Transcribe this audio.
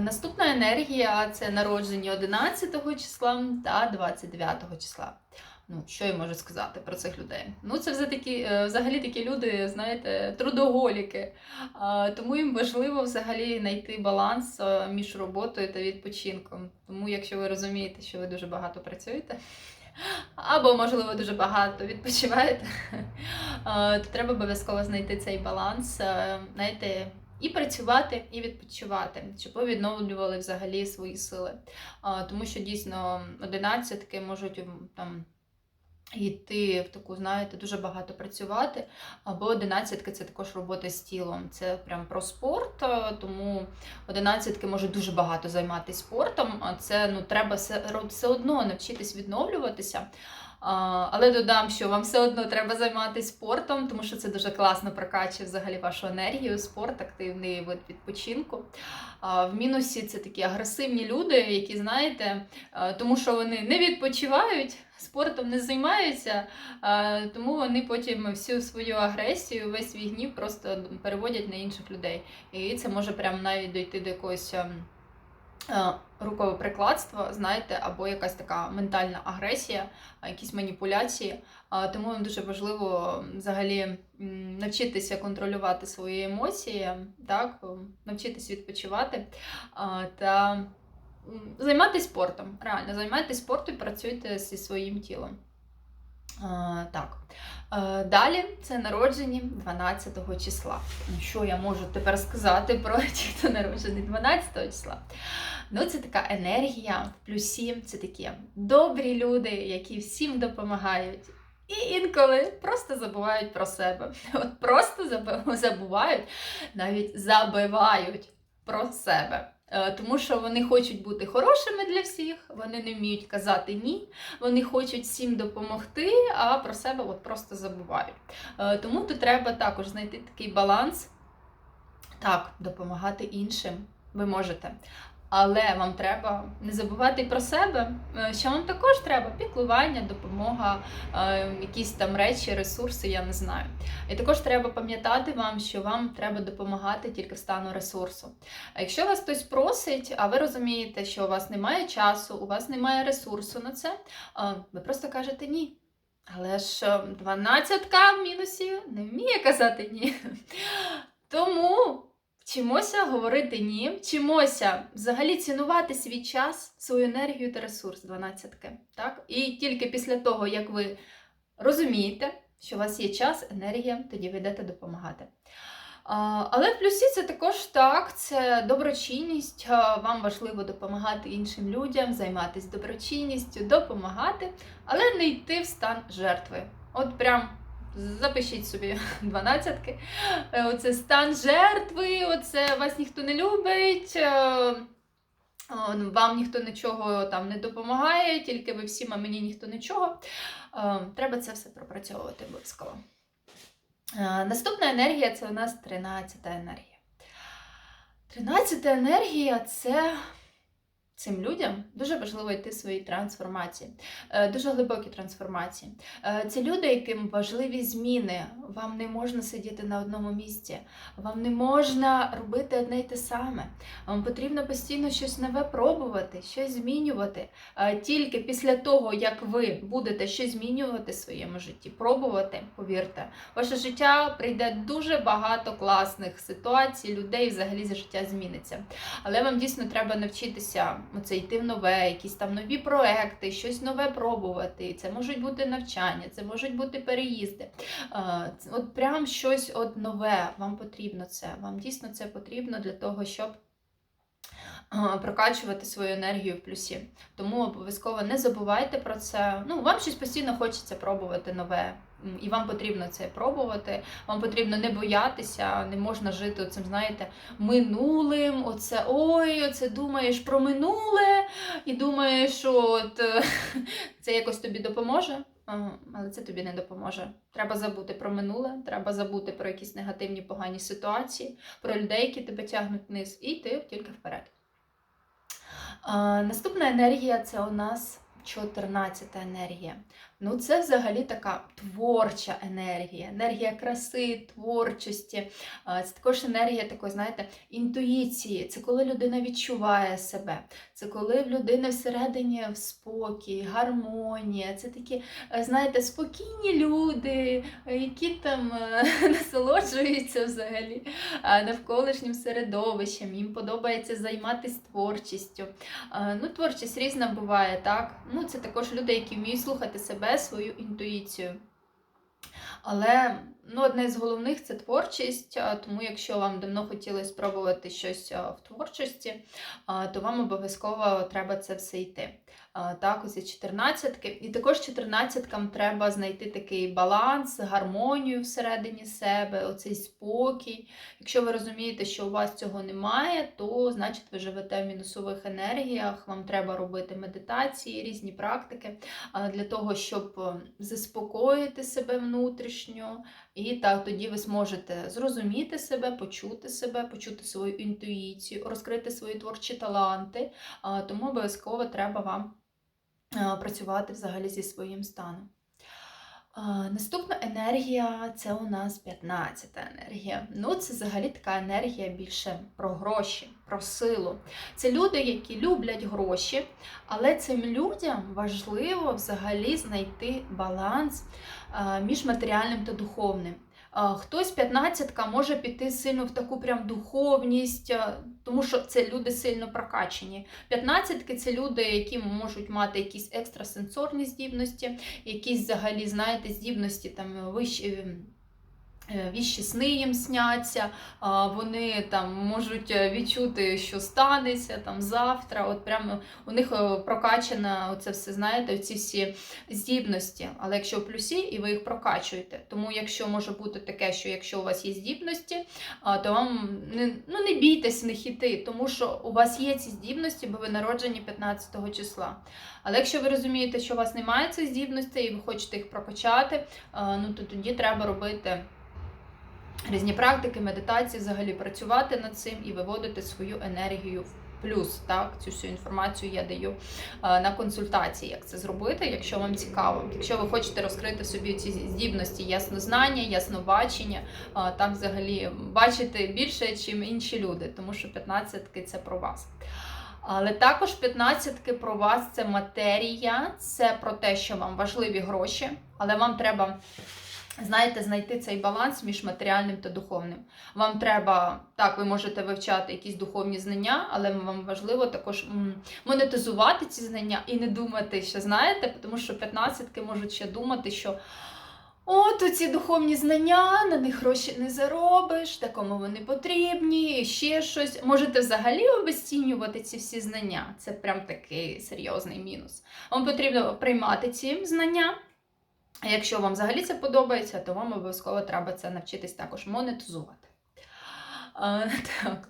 Наступна енергія це народжені 11 числа та 29 числа. Ну, що я можу сказати про цих людей? Ну, це е, взагалі такі люди, знаєте, трудоголіки. Тому їм важливо взагалі знайти баланс між роботою та відпочинком. Тому, якщо ви розумієте, що ви дуже багато працюєте, або, можливо, дуже багато відпочиваєте, то треба обов'язково знайти цей баланс. Знаєте, і працювати, і відпочивати, щоб ви відновлювали взагалі свої сили. Тому що дійсно одинадцятки можуть там. Йти в таку, знаєте, дуже багато працювати. Або одинадцятки це також робота з тілом. Це прям про спорт, тому одинадцятки можуть дуже багато займатися спортом. А це ну треба все, все одно навчитись відновлюватися. Але додам, що вам все одно треба займатися спортом, тому що це дуже класно прокачує взагалі вашу енергію, спорт, активний вид відпочинку. В мінусі це такі агресивні люди, які, знаєте, тому що вони не відпочивають, спортом не займаються, тому вони потім всю свою агресію, весь свій гнів просто переводять на інших людей. І це може прям навіть дойти до якогось. Ем, прикладство, знаєте, або якась така ментальна агресія, якісь маніпуляції. Тому вам дуже важливо взагалі навчитися контролювати свої емоції, так, навчитися відпочивати та займатися спортом. Реально, займайтесь спортом і працюйте зі своїм тілом. А, Так. Е, Далі це народжені 12 числа. Що я можу тепер сказати про ті, хто народжений 12 числа? Ну, це така енергія в плюсі, це такі добрі люди, які всім допомагають. І інколи просто забувають про себе. От просто забувають, навіть забивають про себе. Е, Тому що вони хочуть бути хорошими для всіх, вони не вміють казати ні, вони хочуть всім допомогти, а про себе от просто забувають. Е, Тому тут треба також знайти такий баланс. Так, допомагати іншим ви можете. Але вам треба не забувати про себе, е, що вам також треба піклування, допомога, е, якісь там речі, ресурси, я не знаю. І також треба пам'ятати вам, що вам треба допомагати тільки в стану ресурсу. А якщо вас хтось просить, а ви розумієте, що у вас немає часу, у вас немає ресурсу на це, е, ви просто кажете ні. Але ж дванадцятка в мінусі не вміє казати ні. Тому вчимося говорити ні, вчимося взагалі цінувати свій час, свою енергію та ресурс 12. Так? І тільки після того, як ви розумієте, що у вас є час, енергія, тоді ви йдете допомагати. Але в плюсі це також так, це доброчинність. Вам важливо допомагати іншим людям, займатися доброчинністю, допомагати, але не йти в стан жертви. От прям запишіть собі дванадцятки. Е, Оце стан жертви, оце вас ніхто не любить. е, Вам ніхто нічого там не допомагає, тільки ви всім, а мені ніхто нічого. Е, Треба це все пропрацьовувати обов'язково. Наступна енергія це у нас 13 енергія. 13 енергія це цим людям дуже важливо йти в своїй трансформації, е, дуже глибокі трансформації. Е, Це люди, яким важливі зміни. Вам не можна сидіти на одному місці, вам не можна робити одне й те саме. Вам потрібно постійно щось нове пробувати, щось змінювати. Е, Тільки після того, як ви будете щось змінювати в своєму житті, пробувати, повірте, ваше життя прийде дуже багато класних ситуацій, людей взагалі за життя зміниться. Але вам дійсно треба навчитися оце йти в нове, якісь там нові проекти, щось нове пробувати. Це можуть бути навчання, це можуть бути переїзди. Е, От прям щось от нове. Вам потрібно це. Вам дійсно це потрібно для того, щоб. е, Прокачувати свою енергію в плюсі. Тому обов'язково не забувайте про це. Ну, вам щось постійно хочеться пробувати нове. І вам потрібно це пробувати. Вам потрібно не боятися, не можна жити цим, знаєте, минулим. Оце ой, оце думаєш про минуле, і думаєш, що от, це якось тобі допоможе. Але це тобі не допоможе. Треба забути про минуле, треба забути про якісь негативні погані ситуації, про людей, які тебе тягнуть вниз, і йти тільки вперед. Наступна енергія це у нас 14 енергія. Ну, це взагалі така творча енергія, енергія краси, творчості. Це також енергія такої, знаєте, інтуїції. Це коли людина відчуває себе. Це коли в людини всередині спокій, гармонія. Це такі, е, знаєте, спокійні люди, е, які там е, насолоджуються взагалі навколишнім середовищем. Їм подобається займатися творчістю. Ну, творчість різна буває, так? Ну, це також люди, які вміють слухати себе, свою інтуїцію. Але ну, одне з головних це творчість. Тому, якщо вам давно хотіли спробувати щось в творчості, то вам обов'язково треба це все йти. Так, оці 14 І також 14-кам треба знайти такий баланс, гармонію всередині себе, оцей спокій. Якщо ви розумієте, що у вас цього немає, то значить ви живете в мінусових енергіях, вам треба робити медитації, різні практики для того, щоб е, заспокоїти себе внутрішньо. І так тоді ви зможете зрозуміти себе, почути себе, почути свою інтуїцію, розкрити свої творчі таланти. Тому обов'язково треба вам працювати взагалі зі своїм станом. Наступна енергія це у нас 15 енергія. Ну, це взагалі така енергія більше про гроші, про силу. Це люди, які люблять гроші, але цим людям важливо взагалі знайти баланс між матеріальним та духовним. Хтось 15-ка може піти сильно в таку прям духовність, тому що це люди сильно прокачені. 15-ки це люди, які можуть мати якісь екстрасенсорні здібності, якісь взагалі, знаєте, здібності там вищі. Е, Віщі сни їм сняться, вони там можуть е, відчути, що станеться там завтра. От прямо у них е, прокачана оце все, знаєте, ці всі здібності. Але якщо в плюсі, і ви їх прокачуєте. Тому якщо може бути таке, що якщо у вас є здібності, то вам не, ну, не бійтесь в них тому що у вас є ці здібності, бо ви народжені 15 числа. Але якщо ви розумієте, що у вас немає цих здібностей і ви хочете їх прокачати, ну то тоді треба робити. Різні практики, медитації, взагалі працювати над цим і виводити свою енергію в плюс. Так, цю всю інформацію я даю е, на консультації, як це зробити, якщо вам цікаво. Якщо ви хочете розкрити собі ці здібності, яснознання, яснобачення, е, так взагалі бачити більше, ніж інші люди, тому що 15-ки це про вас. Але також 15-ки про вас це матерія, це про те, що вам важливі гроші, але вам треба знаєте, знайти цей баланс між матеріальним та духовним. Вам треба, так, ви можете вивчати якісь духовні знання, але вам важливо також монетизувати ці знання і не думати, що знаєте, тому що 15-ки можуть ще думати, що. От ці духовні знання, на них гроші не заробиш, такому вони потрібні, ще щось. Можете взагалі обесцінювати ці всі знання. Це прям такий серйозний мінус. Вам потрібно приймати ці знання. Якщо вам взагалі це подобається, то вам обов'язково треба це навчитись також монетизувати. А, так.